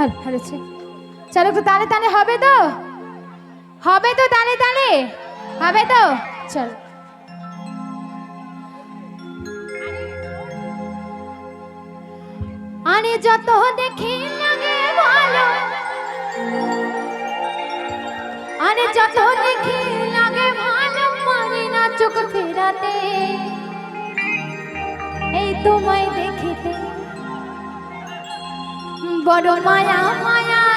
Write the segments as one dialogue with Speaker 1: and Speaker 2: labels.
Speaker 1: হ্যাঁ হ্যাঁ চলো তো তালে তালে, হবে তো? হবে তো তালে তালে? হবে তো? চলো। আরে যত দেখি লাগে ভালো আরে যত দেখি লাগে ভালো পারি না চোখ ফেরাতে। এই তোমায় দেখিতে বড় মায়া মায়া।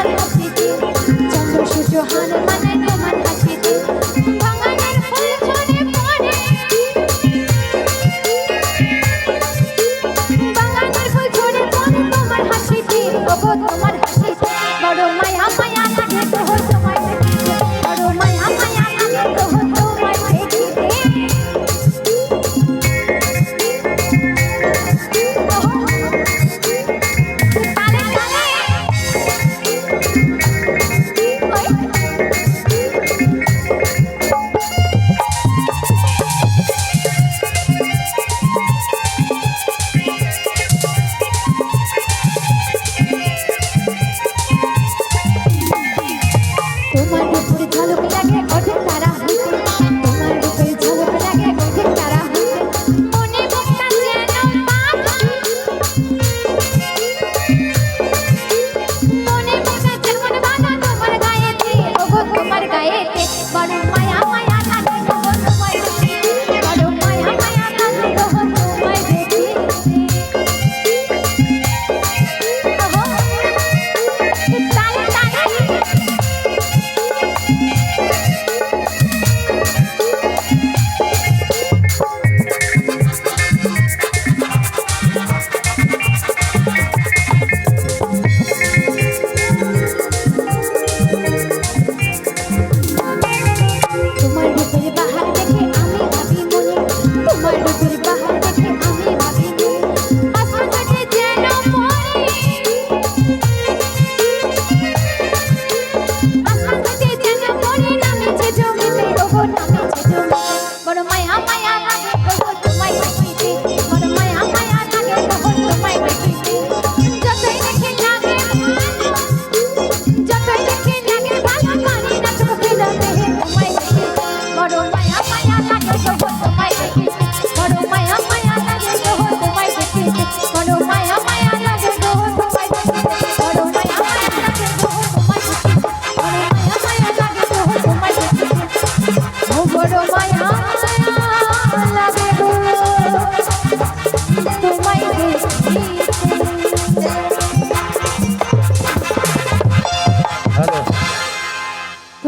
Speaker 1: হানুমান হাফিজি চন্দ্র সূর্য
Speaker 2: হানুমান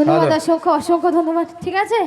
Speaker 1: ধন্যবাদ অসংখ্য অসংখ্য ধন্যবাদ। ঠিক আছে?